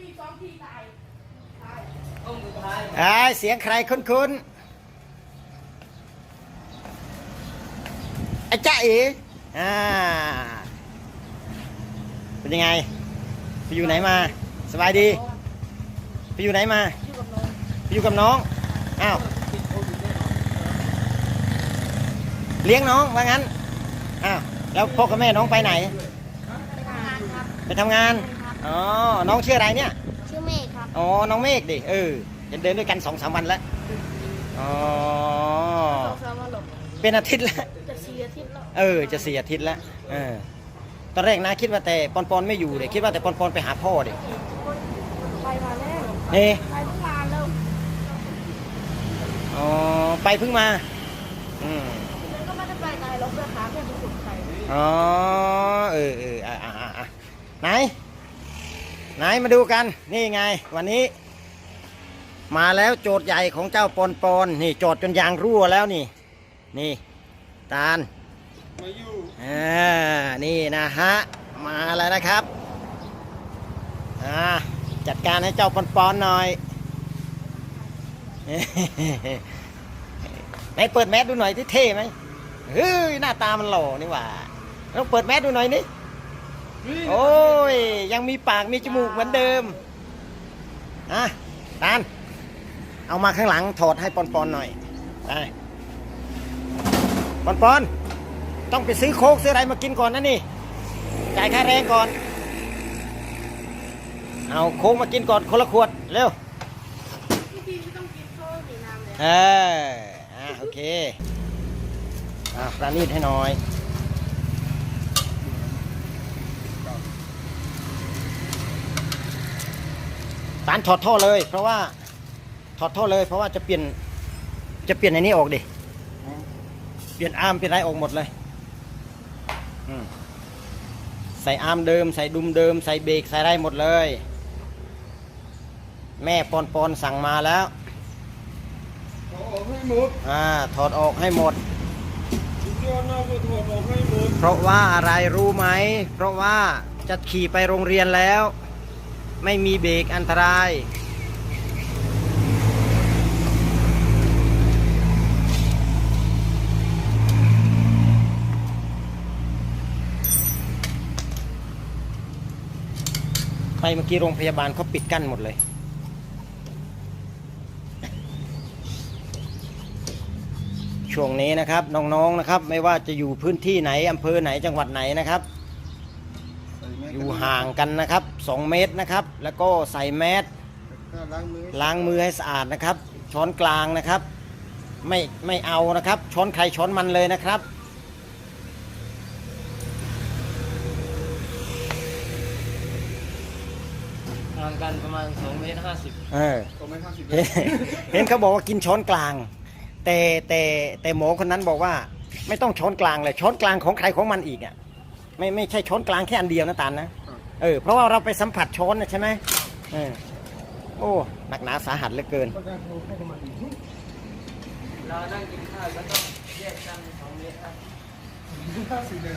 ตีสองทีตายตายองค์สุดท้ายอ่าเสียงใครคุ้นๆไอ้จ๊ะเอ๋อ่าเป็นยังไง ไปอยู่ไหนมา สบายดี ไปอยู่ไหนมาอยู่กับน้องไปอยู่กับน้อง อ้าว เลี้ยงน้องว่างั้น อ้าว แล้วพ่อกับแม่น้องไปไหน ไปทำงาน ครับไปทำงานอ๋อ น้องชื่ออะไรเนี่ย ชื่อเมฆครับ อ๋อ น้องเมฆดิ เออจะเดินด้วยกันสองสามวันแล้ว อ๋อสองสามวันหลบเป็นอาทิตย์แล้วจะสี่อาทิตย์แล้ว เออ จะสี่อาทิตย์แล้ว เออ ตอนแรกนะคิดว่าแต่ปอนปอนไม่อยู่เด็คิดว่าแต่ปอนปอนไปหาพ่อเด็ไปมาแล้วนี่ไปทุกงานแล้ว อ๋อ ไปเพิ่งมา อืมแล้วก็ไม่ได้ไปไหนเราเพื่อหาเพื่อนไปสุดไปอ๋อ เออเอออะอะอะอะไหน ไหนมาดูกันนี่ไง วันนี้ มาแล้วโจทย์ใหญ่ของเจ้าปอนปอนนี่โจทย์จนยางรั่วแล้วนี่ นี่ตาลมาอยู่อ่านี่นะฮะมาแล้วนะครับอ่าจัดการให้เจ้าปอนปอนหน่อยไหนเปิดแมสดูหน่อยที่เท่ไหมเฮ้ยหน้าตามันหล่อนี่หว่าต้องเปิดแมสดูหน่อยนี่ โอ้ย ยังมีปากมีจมูกเหมือนเดิมอะตาลเอามาข้างหลังถอดให้ปอนปอนหน่อยไปปอนปอนต้องไปซื้อโค้กซื้ออะไรมากินก่อนนะนี่จ่ายค่าแรงก่อน เอาโค้กมากินก่อนคนละขวดเร็วพี่ต้องกินโซ่สีน้ำเลยเอออะโอเคอะปราณีตให้หน่อย ตานถอดท่อเลย เพราะว่าถอดท่อเลย เพราะว่าจะเปลี่ยนจะเปลี่ยนในนี้ออกดิ เปลี่ยนอาร์มเปลี่ยนอะไรออกหมดเลยอืมใส่อาร์มเดิม ใส่ดุมเดิม ใส่เบรกใส่อะไรหมดเลย แม่ปอนปอนสั่งมาแล้วขอออกให้หมดอ่าถอดออกให้หมดสุดยอดนะก็ถอดออกให้หมด เพราะว่าอะไรรู้ไหม เพราะว่าจะขี่ไปโรงเรียนแล้ว ไม่มีเบรกอันตราย ไปเมื่อกี้โรงพยาบาลเขาปิดกั้นหมดเลยช่วงนี้นะครับน้องๆนะครับ ไม่ว่าจะอยู่พื้นที่ไหนอำเภอไหนจังหวัดไหนนะครับ อยู่ห่างกันนะครับ 2 เมตรนะครับ แล้วก็ใส่แมสล้างมือล้างมือให้สะอาดนะครับ ช้อนกลางนะครับ ไม่ไม่เอานะครับ ช้อนใครช้อนมันเลยนะครับ ห่างกันประมาณ2เมตร50เออ2เมตร50เห็นเห็นเขาบอกว่ากินช้อนกลาง แต่แต่แต่หมอคนนั้นบอกว่า ไม่ต้องช้อนกลางเลยช้อนกลางของใครของมันอีกอะ ไม่ไม่ใช่ช้อนกลางแค่อันเดียวนะตาลนะเออเพราะว่าเราไปสัมผัสช้อนนะใช่ไหมเออโอ้หนักหนาสาหัสเหลือเกิน เรานั่งกินข้าวก็ต้องแยกกัน2เมตรครับห้าสิบเลย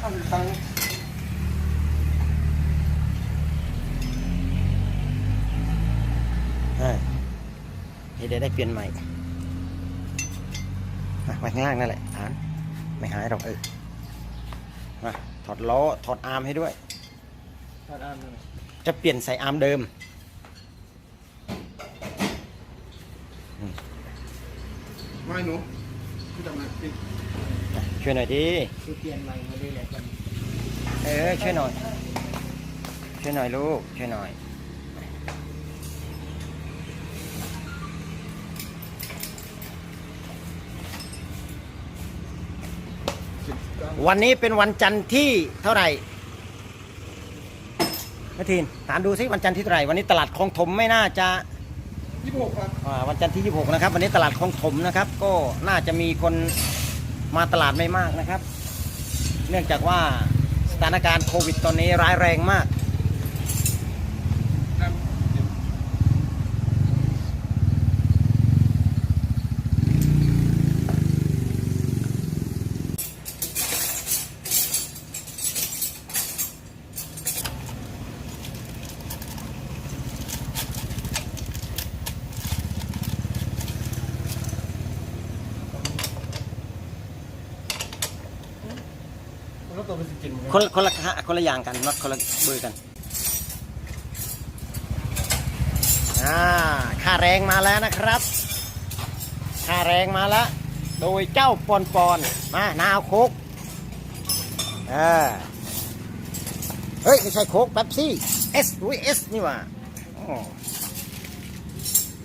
ห้าสิบตังค์เออให้ได้ได้เปลี่ยนใหม่อะไว้ข้างล่างนั่นแหละฐานไม่หายหรอกเออ มาถอดล้อถอดอาร์มให้ด้วย ถอดอาร์มเลยจะเปลี่ยนใส่อาร์มเดิม ไม่หนูพี่จำได้พี่ช่วยหน่อยดิ คือเปลี่ยนใหม่มาเลยแหละกัน เออช่วยหน่อย ช่วยหน่อยลูก ช่วยหน่อย สิบตังค์ วันนี้เป็นวันจันทร์ที่เท่าไหร่นาทีนถามดูซิวันจันทร์ที่เท่าไหร่วันนี้ตลาดคลองถมไม่น่าจะยี่สิบหกครับอ่าวันจันทร์ที่ 26 นะครับ วันนี้ตลาดคลองถมนะครับ ก็น่าจะมีคนมาตลาดไม่มากนะครับ เนื่องจากว่าสถานการณ์โควิดตอนนี้ร้ายแรงมาก ตัวเป็นสิบเจ็ดเหมือนคนละคนละคนละอย่างกันน็อตคนละเบอร์กันอ่าค่าแรงมาแล้วนะครับค่าแรงมาแล้วโดยเจ้าปอนปอนมานาวโคกเออเฮ้ย ไม่ใช่โคกแป๊บซี่เอสอุ้ยเอสนี่หว่าอ๋อ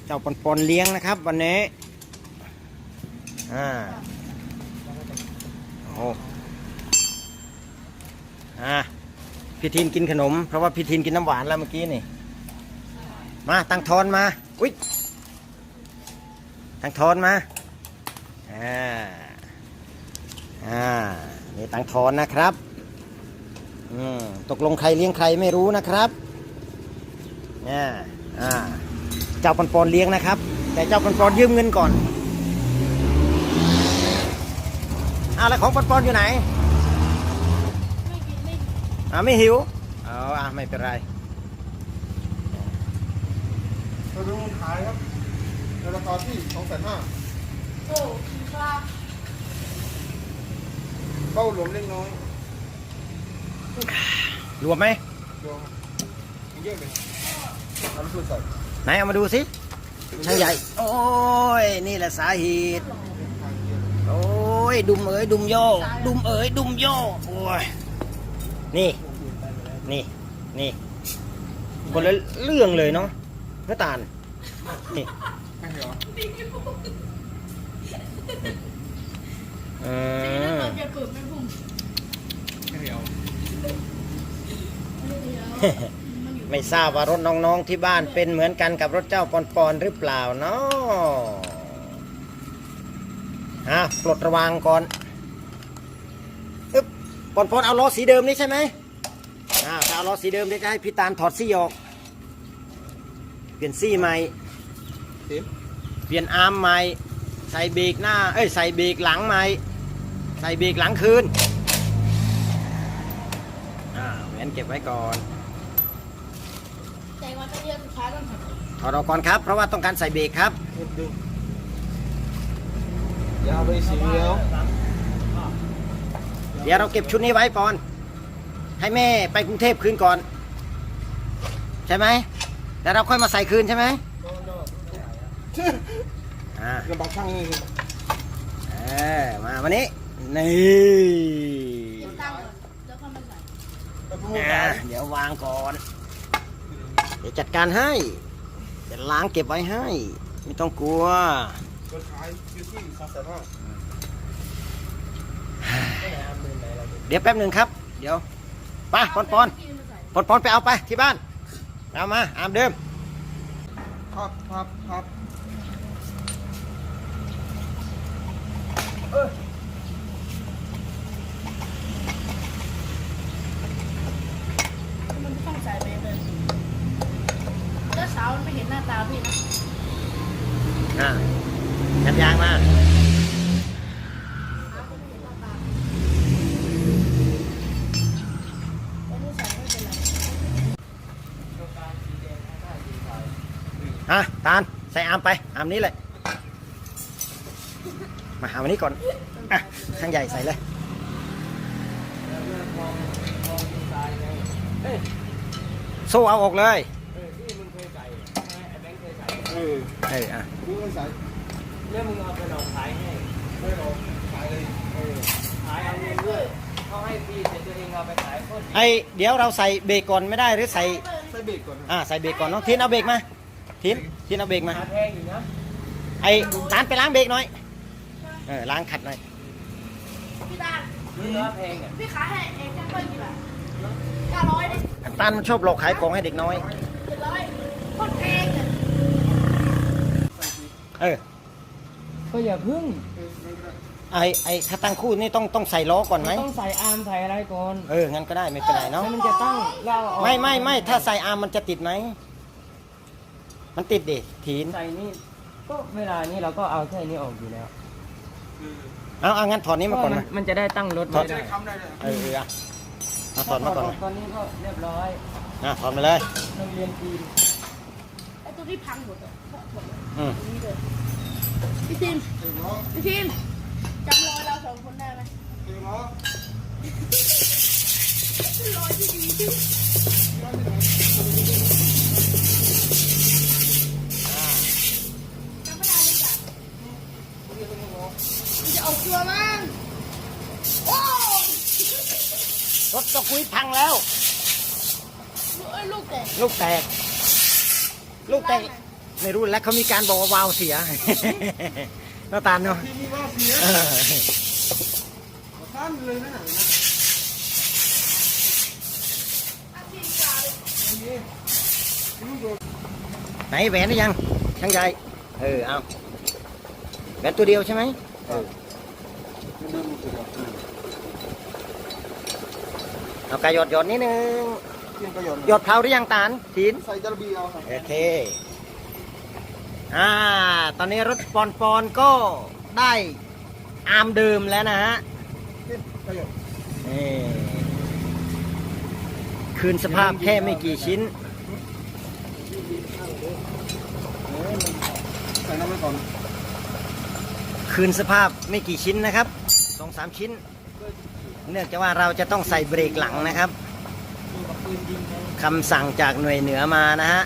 เจ้าปอนปอนเลี้ยงนะครับ วันนี้อ่า โอ้ อะพี่ทินกินขนม เพราะว่าพี่ทินกินน้ำหวานแล้วเมื่อกี้นี่ มาตั้งทอนมา อุ้ยตั้งทอนมา อ่า อ่า นี่ตั้งทอนนะครับ อืม ตกลงใครเลี้ยงใครไม่รู้นะครับเนี่ยอ่า เจ้าปอนปอนเลี้ยงนะครับ แต่เจ้าปอนปอนยืมเงินก่อนอ้าวแล้วของปอนปอนอยู่ไหน อ่าไม่หิวเอาอะไม่เป็นไรตัวนึงขายครับในราคาที่สองแสนห้าโอ้กินปลาเป้าหลวมเล็กน้อยรวมไหมรวมเยอะเลยน้ำซุปใส่ไหนเอามาดูสิช่างใหญ่ โอ้ย นี่แหละสาเหตุโอ้ย ดุมเอ๋ยดุมโยดุมเอ๋ยดุมโยโอ้ย นี่ นี่ นี่ คนละเรื่องเลยเนาะพระตาลนี่ไม่เหรอเอตีนั่นอเราจะเปิดไม่พุ่มไม่เหรอไม่ได้เดี๋ยวมันอยู่ไม่ทราบว่ารถน้องๆที่บ้านเป็นเหมือนกันกับรถเจ้าปอนปอนหรือเปล่าเนาะฮะปลดระวางก่อนอึ๊บปอนปอนเอาล้อสีเดิมนี่ใช่ไหมอ่าถ้า เอาล้อสีเดิมเดี๋ยวจะให้พี่ตาลถอดซี่ออก เปลี่ยนซี่ใหม่เต็มเปลี่ยนอาร์มใหม่ ใส่เบรกหน้า เอ้ย ใส่เบรกหลังใหม่ ใส่เบรกหลังคืน อ่าแหวนเก็บไว้ก่อน แต่วันไปเรียนสุดท้ายต้องทำถอดออกก่อนครับ เพราะว่าต้องการใส่เบรกครับนิดนึงยาวไปสีเดียว เดี๋ยวเราเก็บชุดนี้ไว้ปอน ให้แม่ไปกรุงเทพคืนก่อน ใช่ไหมแล้วเราค่อยมาใส่คืนใช่ไหมอ่าลำบากช่างนี่เออมาวันนี้นี่ตั้งก่อนแล้วค่อยมาใส่ไปพูดอ่าขายเดี๋ยววางก่อน เดี๋ยวจัดการให้เดี๋ยวล้างเก็บไว้ให้ ไม่ต้องกลัวเปิดขายอยู่ที่สองแสนห้าเดี๋ยวแป๊บหนึ่งครับ เดี๋ยว ไปปอนปอนกินมาใส่ปอนปอนไปเอาไปที่บ้าน เอามาอามเดิมพับพับพับมันไม่ต้องใส่ไปเลยแล้วเช้ามันไม่เห็นหน้าตาพี่นะอ่ากันยางมา อ้าวมันไม่เห็นหน้าตาแล้วนี่ใส่ไม่เป็นไร อะตาลใส่อามไปอามนี้เลยมาหาวันนี้ก่อนอะช่างใหญ่ใส่เลยโซ่เอาออกเลยเออเคยใช่อ้แบงค์เคยใส่ออะดูกันใส่แล้วมึงเอาไปหลอกขายให้ไม่หรอกขายเลยเออขายเอาเงินด้วยเขาให้ฟรีแต่ตัวเองเอาไปขายคตรดีไอเดี๋ยวเราใส่เบรกก่อนไม่ได้หรือใส่ใส่เบรกก่อนอ่าใส่เบรกก่อนน้องทินเอาเบรกมา ทินทินเอาเบรกมาหาแพงอยู่นะไอ้ตาลไปล้างเบรกหน่อยเออล้างขัดหน่อยพี่ตาลนี่ว่าแพงอะพี่ขายให้เองแค่เพิ่มกี่บาทเก้าร้อยดิตาลมันชอบหลอกขายของให้เด็กน้อยเจ็ดร้อยโคตรแพงเลยเออก็อย่าพึ่งไอไอถ้าตั้งคู่นี่ต้องต้องใส่ล้อก่อนไหมต้องใส่อาร์มใส่อะไรก่อนเอองั้นก็ได้ไม่เป็นไรเนาะแล้วมันจะตั้งเราเอาออกไม่ไม่ไม่ถ้าใส่อาร์มมันจะติดไหม มันติดดิถีนใส่นี่ก็เวลานี้เราก็เอาแค่นี้ออกอยู่แล้วเอาเอางั้นถอดนี้มาก่อนเพมาระมันจะได้ตั้งรถถอดไม่ได้คำได้เลยเออเอออะเอาถอดมาก่อนมาตอนนี้ก็เรียบร้อยอะถอดมาเลย โรงเรียนจีนไอ้ตัวที่พังหมดอะหมดเลยอืมตรงนี้เลยพี่ทีมถึงล้อพี่ทีมจำรอยเราสองคนได้ไหมถึงล้อรถตะ กุยพังแล้วเอ้ยลูกแตกลูกแตก ลูกแตก ไม่รู้แล้วเขามีการบอกว่าวาล์วเสียหน้าตาลเนาะที่นี่ว่าเสียเออสั้นเลยนะหนังนะอาชีพยาเลยอันนี้ลูกโดนไหนแหวนหรือยังช่างใหญ่เออเอาแหวนตัวเดียวใช่ไหมเออมัน เดินมันเสียเอากระหยอดหยอดนิดนึงเพียงประโยชน์หยอดเผาหรือยังตาลทีนใส่จระบีเอาครับโอเคอ่าตอนนี้รถปอนปอนก็ได้อาร์มเดิมแล้วนะฮะเพียงประโยชน์นี่คืนสภาพแค่ไม่กี่ชิ้นใส่น้ำไว้ก่อนคืนสภาพไม่กี่ชิ้นนะครับสองสามชิ้น เนื่องจากว่าเราจะต้องใส่เบรกหลังนะครับคำสั่งจากหน่วยเหนือมานะฮะ